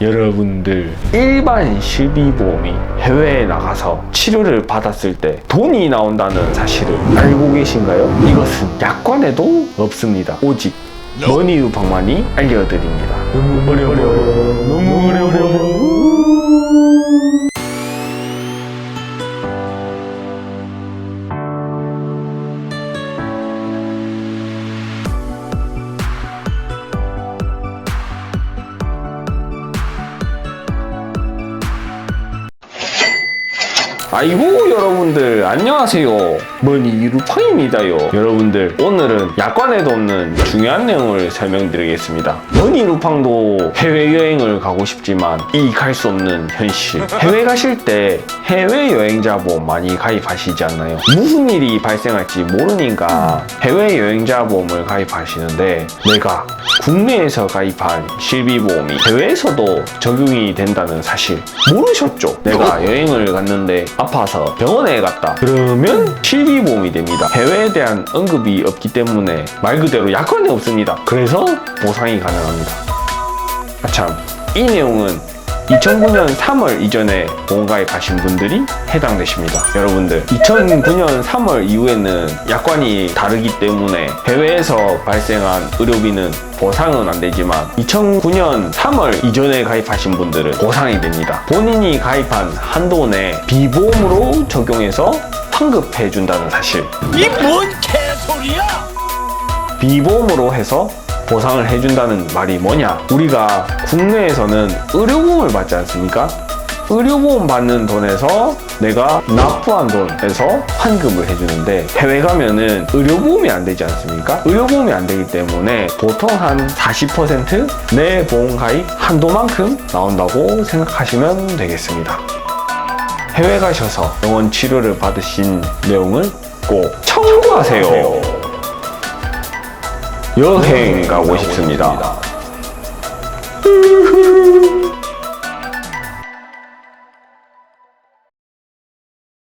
여러분들 일반 실비보험이 해외에 나가서 치료를 받았을 때 돈이 나온다는 사실을 알고 계신가요? 이것은 약관에도 없습니다. 오직 머니유방만이 알려드립니다. 너무 어려워. 너무 어려워. 아이고 여러분들. 안녕하세요. 머니 루팡입니다요. 여러분들 오늘은 약관에도 없는 중요한 내용을 설명드리겠습니다. 머니 루팡도 해외여행을 가고 싶지만 이갈수 없는 현실. 해외 가실 때 해외여행자 보험 많이 가입하시지 않나요? 무슨 일이 발생할지 모르니까 해외여행자 보험을 가입하시는데 내가 국내에서 가입한 실비보험이 해외에서도 적용이 된다는 사실 모르셨죠? 내가 여행을 갔는데 아파서 병원에 갔다. 그러면 실비보험이 됩니다. 해외에 대한 언급이 없기 때문에 말 그대로 약관이 없습니다. 그래서 보상이 가능합니다. 아참, 이 내용은 2009년 3월 이전에 보험가에 가신 분들이 해당되십니다. 여러분들, 2009년 3월 이후에는 약관이 다르기 때문에 해외에서 발생한 의료비는 보상은 안 되지만 2009년 3월 이전에 가입하신 분들은 보상이 됩니다. 본인이 가입한 한도 내 비보험으로 적용해서 환급해 준다는 사실. 이 뭔 개소리야! 비보험으로 해서 보상을 해준다는 말이 뭐냐? 우리가 국내에서는 의료보험을 받지 않습니까? 의료보험 받는 돈에서 내가 납부한 돈에서 환급을 해주는데 해외 가면은 의료보험이 안 되지 않습니까? 의료보험이 안 되기 때문에 보통 한 40%내 보험 가입 한도만큼 나온다고 생각하시면 되겠습니다. 해외 가셔서 병원 치료를 받으신 내용을 꼭 청구하세요. 여행 가고 싶습니다.